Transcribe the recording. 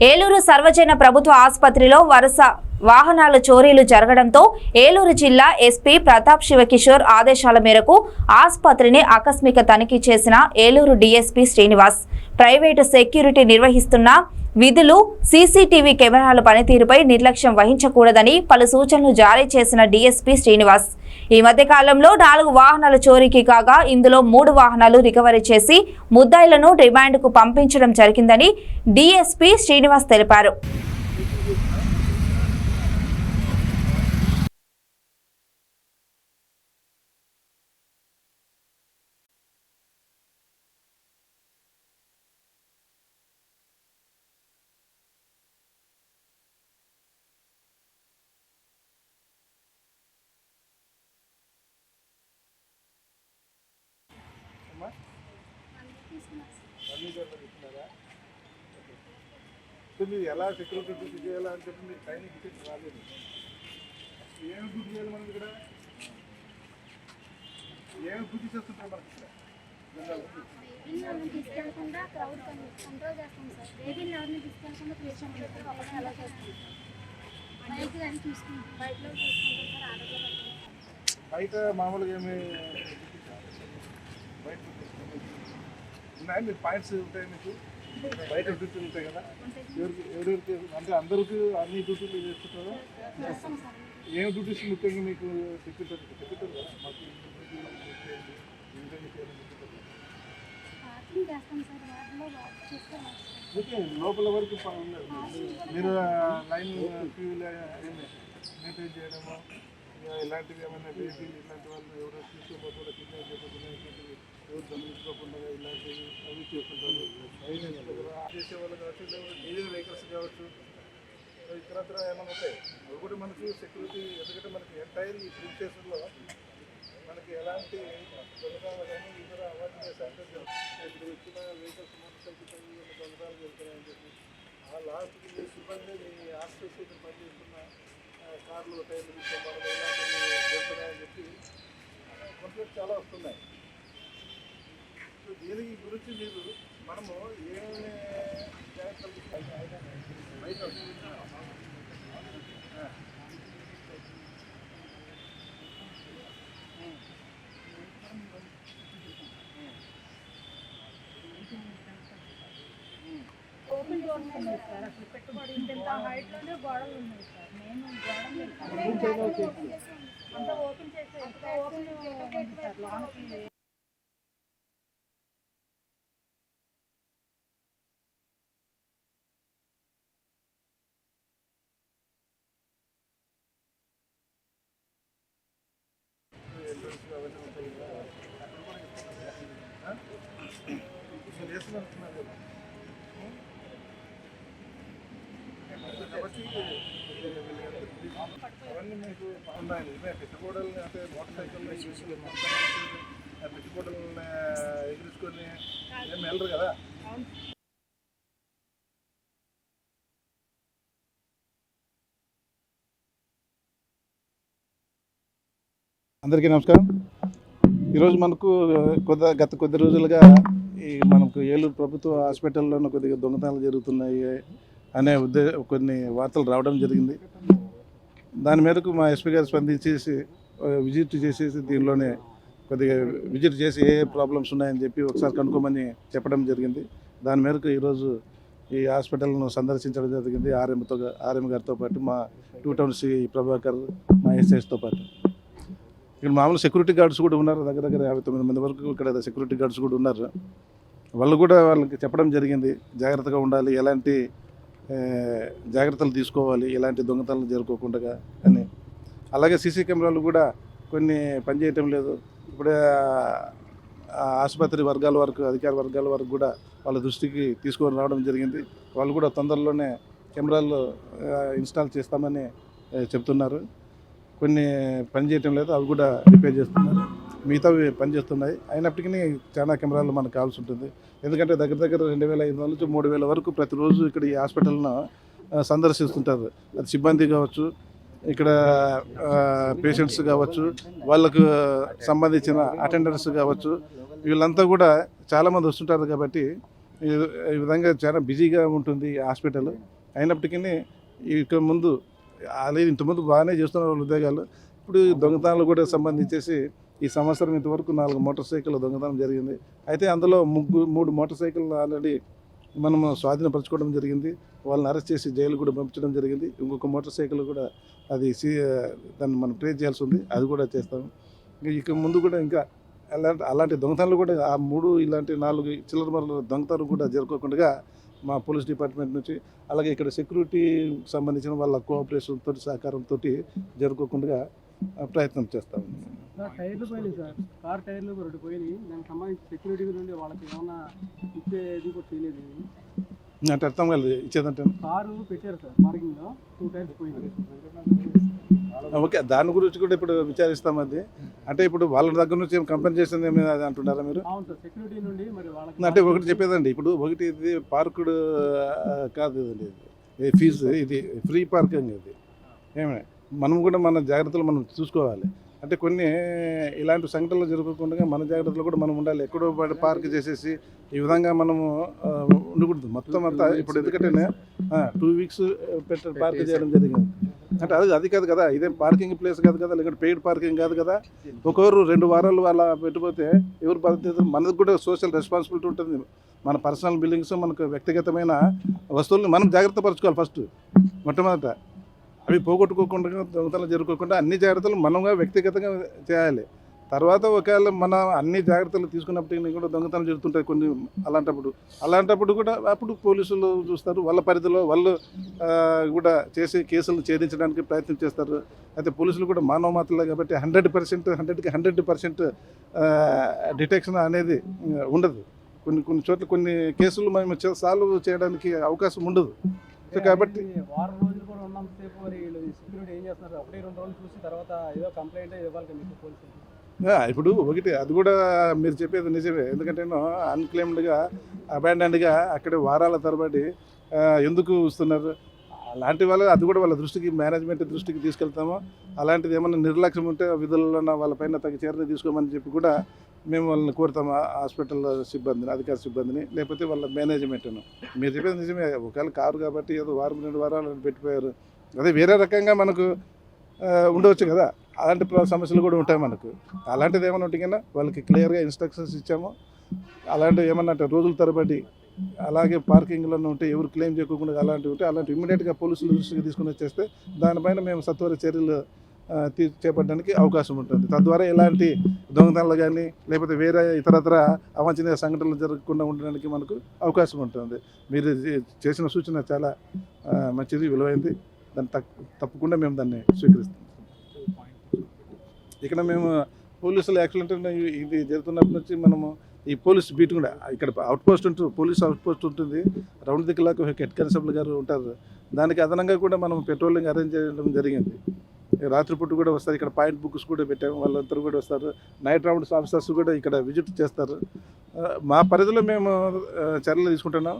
ఏలూరు సర్వజన ప్రభుత్వ ఆసుపత్రిలో వరుస వాహనాల చోరీలు జరగడంతో ఏలూరు జిల్లా ఎస్పీ ప్రతాప్ శివకిషోర్ ఆదేశాల మేరకు ఆసుపత్రిని ఆకస్మిక తనిఖీ చేసిన Eluru DSP Srinivas. Private security నిర్వహిస్తున్న విధులు సీసీటీవీ కెమెరాల పనితీరుపై నిర్లక్ష్యం వహించకూడదని పలు సూచనలు జారీ చేసిన డీఎస్పీ శ్రీనివాస్. ఈ మధ్య కాలంలో నాలుగు వాహనాల చోరీకి కాగా ఇందులో మూడు వాహనాలు రికవరీ చేసి ముద్దాయిలను రిమాండ్కు పంపించడం జరిగిందని డీఎస్పీ శ్రీనివాస్ తెలిపారు. మీరు ఎలా సెక్యూరిటీ డ్యూటీ చేయాలా అని చెప్పి మీరు ట్రైనింగ్ ఇచ్చేసి రాలేదు. ఏమి డ్యూటీ చేయాలి మనం ఇక్కడ? ఏమి డ్యూటీ చేస్తుంటారు మనకి ఇక్కడ? తీసుకెళ్ళకుండా క్రౌడ్ కంట్రోల్ చేస్తాం సార్ ఎవరిని తీసుకెళ్ళకుండా పేషెంట్ చేస్తాం బైక్ కానీ చూసుకుంటాం చూసుకుంటాం సార్ ఆటోలో బయట మామూలుగా ఏమి బయట ఉన్నాయా మీరు పాయింట్స్ ఉంటాయి మీకు? బయట డ్యూటీలు ఉంటాయి కదా? ఎవరికి ఎవరెవరికి అంటే అందరికి అన్ని డ్యూటీలు చేస్తుంటారా? ఏం డ్యూటీస్ ముఖ్యంగా మీకు చెప్తుంటారు చెప్తుంటారు కదా? మాకు ఓకే లోపల వరకు మీరు లైన్ క్యూలు మెయింటైన్ చేయడము ఇలాంటివి ఏమైనా బేబీ ఇలాంటి వాళ్ళు ఎవరో తీసుకోకపోతే కిడ్నాప్ చేయకుండా ఇలాంటివి ఎవరు గమనించుకోకుండా ఇలాంటివి అవి చేస్తుంటారు. చేసే వాళ్ళు కావచ్చు లేకపోతే డీజిల్ వెహికల్స్ కావచ్చు ఇతరత్ర ఏమైనా ఉంటాయి అవి కూడా మనకి సెక్యూరిటీ ఎందుకంటే మనకి ఎంటైర్ ఈ ఫ్రీ స్టేషన్లో మనకి ఎలాంటి దొంగతాలు కానీ ఇతర అవార్డు సెంటర్ ఇప్పుడు వచ్చిన వెహికల్స్ మోటార్ సైకిల్ దొంగతాలు జరుగుతున్నాయని చెప్పి ఆ లాస్ట్కి సిబ్బంది మీ ఆస్పత్రి పనిచేస్తున్న కార్లు టైర్లు తీసుకోవడం ఇలాంటివి జరుగుతున్నాయని చెప్పి కంప్లైంట్ చాలా వస్తున్నాయి. సో దీనికి గురించి మీరు మనము ఏమేమి జాగ్రత్తలు బయట ఉన్నాయి సార్ అసలు పెట్టుబడి ఇంత హైట్లోనే గోడలు ఉన్నాయి సార్ నేను గోడలు అంతా ఓపెన్ చేసే అంతా ఓపెన్ ఉంది సార్ లోనికి మీరు వేసుకుంటున్నారు కదా. కాబట్టి అవన్నీ మీకు ఉన్నాయి పెట్టుకోవడాలని అంటే మోటార్ సైకిల్ పెట్టుకోవడాలని ఎగిరించుకొని ఏం వెళ్ళరు కదా అందరికీ నమస్కారం. ఈరోజు మనకు కొద్ది గత కొద్ది రోజులుగా ఈ మనకు ఏలూరు ప్రభుత్వ హాస్పిటల్లోనూ కొద్దిగా దొంగతనాలు జరుగుతున్నాయి. అనే ఉద్దే కొన్ని వార్తలు రావడం జరిగింది. దాని మేరకు మా ఎస్పీ గారు స్పందించేసి విజిట్ చేసేసి దీనిలోనే కొద్దిగా విజిట్ చేసి ఏ ప్రాబ్లమ్స్ ఉన్నాయని చెప్పి ఒకసారి కనుక్కోమని చెప్పడం జరిగింది. దాని మేరకు ఈరోజు ఈ హాస్పిటల్ను సందర్శించడం జరిగింది. ఆర్ఎంతో ఆర్ఎం గారితో పాటు మా టూ టౌన్ సి ప్రభాకర్ మా ఎస్ఐస్తో పాటు. ఇక్కడ మామూలు సెక్యూరిటీ గార్డ్స్ కూడా ఉన్నారు. దగ్గర దగ్గర యాభై తొమ్మిది మంది వరకు ఇక్కడ సెక్యూరిటీ గార్డ్స్ కూడా ఉన్నారు. వాళ్ళు కూడా వాళ్ళకి చెప్పడం జరిగింది. జాగ్రత్తగా ఉండాలి. ఎలాంటి జాగ్రత్తలు తీసుకోవాలి ఇలాంటి దొంగతనాలు జరుపుకోకుండా అని. అలాగే సీసీ కెమెరాలు కూడా కొన్ని పనిచేయటం లేదు. ఇప్పుడే ఆసుపత్రి వర్గాల వరకు అధికార వర్గాల వరకు కూడా వాళ్ళ దృష్టికి తీసుకొని రావడం జరిగింది. వాళ్ళు కూడా తొందరలోనే కెమెరాలు ఇన్స్టాల్ చేస్తామని చెప్తున్నారు. కొన్ని పనిచేయటం లేదు అవి కూడా రిపేర్ చేస్తున్నారు. మిగతావి పనిచేస్తున్నాయి. అయినప్పటికీ చాలా కెమెరాలు మనకు కావాల్సి ఉంటుంది. ఎందుకంటే దగ్గర దగ్గర రెండు వేల ఐదు వందల నుంచి మూడు వేల వరకు ప్రతిరోజు ఇక్కడ ఈ హాస్పిటల్ను సందర్శిస్తుంటారు. అది సిబ్బంది కావచ్చు ఇక్కడ పేషెంట్స్ కావచ్చు వాళ్ళకు సంబంధించిన అటెండర్స్ కావచ్చు. వీళ్ళంతా కూడా చాలామంది వస్తుంటారు కాబట్టి ఈ- విధంగా చాలా బిజీగా ఉంటుంది హాస్పిటల్. అయినప్పటికీ ఇక ముందు అలాగే ఇంతకుముందు బాగానే చేస్తున్నారు వాళ్ళ ఉద్యోగాలు. ఇప్పుడు దొంగతనాలు కూడా సంబంధించేసి ఈ సంవత్సరం ఇంతవరకు నాలుగు మోటార్ సైకిల్ దొంగతనం జరిగింది. అయితే అందులో ముగ్గు మూడు మోటార్ సైకిల్ ఆల్రెడీ మనము స్వాధీనపరచుకోవడం జరిగింది. వాళ్ళని అరెస్ట్ చేసి జైలు కూడా పంపించడం జరిగింది. ఇంకొక మోటార్ సైకిల్ కూడా అది సీ దాన్ని మనం ట్రేస్ చేయాల్సి ఉంది. అది కూడా చేస్తాము. ఇక ముందు కూడా ఇంకా అలాంటి అలాంటి దొంగతనాలు కూడా ఆ మూడు ఇలాంటి నాలుగు చిల్లర మరల దొంగతనాలు కూడా జరుపుకోకుండా మా పోలీస్ డిపార్ట్మెంట్ నుంచి అలాగే ఇక్కడ సెక్యూరిటీ సంబంధించిన వాళ్ళ కోఆపరేషన్ తోటి సహకారంతో జరుపుకోకుండా ప్రయత్నం చేస్తాము సార్ టైర్లు పోయినాయి సార్. కార్ టైర్లు రెండు పోయినాయి. దానికి సంబంధించి సెక్యూరిటీ నుండి వాళ్ళకి ఏమన్నా ఇచ్చేది కూడా తెలియదు అంటే అర్థం కాలేదు. ఇచ్చేదంటే? కారు పెట్టారు సార్ పార్కింగ్లో. టూ టైర్స్ పోయినాయి. ఓకే దాని గురించి కూడా ఇప్పుడు విచారిస్తాం అది. అంటే ఇప్పుడు వాళ్ళ దగ్గర నుంచి కంపెన్సేషన్ ఏమి అది అంటున్నారా మీరు? అవును సార్ సెక్యూరిటీ నుండి మరి వాళ్ళకి అంటే ఒకటి చెప్పేదండి. ఇప్పుడు ఒకటి ఇది పార్కుడు కాదు ఇది. ఫీజు ఇది ఫ్రీ పార్కింగ్ ఇది. ఏమే? మనం కూడా మన జాగ్రత్తలు మనం చూసుకోవాలి. అంటే కొన్ని ఇలాంటి సంఘటనలు జరగకుండా మన జాగ్రత్తలు కూడా మనం ఉండాలి. ఎక్కడో పార్క్ చేసేసి ఈ విధంగా మనము ఉండకూడదు. మొత్తం అంతా ఇప్పుడు ఎందుకంటే టూ వీక్స్ పెట్ట పార్క్ చేయడం జరిగింది. అంటే అది అది కాదు కదా. ఇదేం పార్కింగ్ ప్లేస్ కాదు కదా. లేకపోతే పెయిడ్ పార్కింగ్ కాదు కదా. ఒకరు రెండు వారాలు అలా పెట్టిపోతే ఎవరు బాధ్యత? మనకు కూడా సోషల్ రెస్పాన్సిబిలిటీ ఉంటుంది. మన పర్సనల్ బిల్డింగ్స్ మనకు వ్యక్తిగతమైన వస్తువులను మనం జాగ్రత్త పరచుకోవాలి ఫస్ట్ మొట్టమొదట. అవి పోగొట్టుకోకుండా దొంగతనం జరుపుకోకుండా అన్ని జాగ్రత్తలు మనంగా వ్యక్తిగతంగా చేయాలి. తర్వాత ఒకవేళ మన అన్ని జాగ్రత్తలు తీసుకున్నప్పటికీ కూడా దొంగతనం జరుగుతుంటాయి కొన్ని అలాంటప్పుడు. అలాంటప్పుడు కూడా అప్పుడు పోలీసులు చూస్తారు వాళ్ళ పరిధిలో వాళ్ళు కూడా చేసి కేసులు ఛేదించడానికి ప్రయత్నం చేస్తారు. అయితే పోలీసులు కూడా మానవ మాత్రలే కాబట్టి హండ్రెడ్ పర్సెంట్ హండ్రెడ్కి హండ్రెడ్ పర్సెంట్ డిటెక్షన్ అనేది ఉండదు. కొన్ని కొన్ని చోట్ల కొన్ని కేసులు మేము సాల్వ్ చేయడానికి అవకాశం ఉండదు. సో కాబట్టి వారం రోజులు కూడా ఉన్నంతసేపు మరి వీళ్ళు సెక్యూరిటీ ఏం చేస్తున్నారు? ఒకటి రెండు రోజులు చూసి తర్వాత ఏదో కంప్లైంట్ ఇవ్వాలి మీకు పోలీసులు ఇప్పుడు ఒకటి అది కూడా మీరు చెప్పేది నిజమే. ఎందుకంటే అన్క్లెయిమ్డ్గా అబాండన్డ్గా అక్కడ వారాల తరబడి ఎందుకు వస్తున్నారు? అలాంటి వాళ్ళు అది కూడా వాళ్ళ దృష్టికి మేనేజ్మెంట్ దృష్టికి తీసుకెళ్తాము. అలాంటిది ఏమన్నా నిర్లక్ష్యం ఉంటే విధుల్లో ఉన్న వాళ్ళపైన తగ్గ చర్య తీసుకోమని చెప్పి కూడా మేము వాళ్ళని కోరుతాము హాస్పిటల్ సిబ్బందిని అధికార సిబ్బందిని లేకపోతే వాళ్ళ మేనేజ్మెంట్ను. మీరు చెప్పేది నిజమే ఒకవేళ కారు కాబట్టి ఏదో వారం రెండు వారాలు అని పెట్టిపోయారు. అదే వేరే రకంగా మనకు ఉండవచ్చు కదా. అలాంటి సమస్యలు కూడా ఉంటాయి మనకు. అలాంటిది ఏమైనా ఉంటే కన్నా వాళ్ళకి క్లియర్గా ఇన్స్ట్రక్షన్స్ ఇచ్చాము. అలాంటివి ఏమన్నా అంటే రోజుల తరబడి అలాగే పార్కింగ్లో ఉంటే ఎవరు క్లెయిమ్ చేయకుండా అలాంటివి ఉంటే అలాంటి ఇమ్మీడియట్గా పోలీసుల దృష్టికి తీసుకుని వచ్చేస్తే దానిపైన మేము సత్వర చర్యలు చేపట్టడానికి అవకాశం ఉంటుంది. తద్వారా ఎలాంటి దొంగతనాలు కానీ లేకపోతే వేరే ఇతరత్ర అవాంఛనీయ సంఘటనలు జరగకుండా ఉండడానికి మనకు అవకాశం ఉంటుంది. మీరు చేసిన సూచన చాలా మంచిది విలువైంది. దాన్ని తప్పకుండా మేము దాన్ని స్వీకరిస్తాం. ఇక్కడ మేము పోలీసులు యాక్సిడెంట్ ఇది జరుగుతున్నప్పటి నుంచి మనము ఈ పోలీస్ బీట్ కూడా ఇక్కడ అవుట్ పోస్ట్ ఉంటుంది పోలీస్ అవుట్ పోస్ట్ ఉంటుంది. రౌండ్ దిక్కులాగా హెడ్ కానిస్టేబుల్ గారు ఉంటారు. దానికి అదనంగా కూడా మనం పెట్రోలింగ్ అరేంజ్ చేయడం జరిగింది. రాత్రిపూట కూడా వస్తారు. ఇక్కడ పాయింట్ బుక్స్ కూడా పెట్టాము. వాళ్ళందరూ కూడా వస్తారు. నైట్ రౌండ్స్ ఆఫీసర్స్ కూడా ఇక్కడ విజిట్ చేస్తారు. మా పరిధిలో మేము చర్యలు తీసుకుంటున్నాం.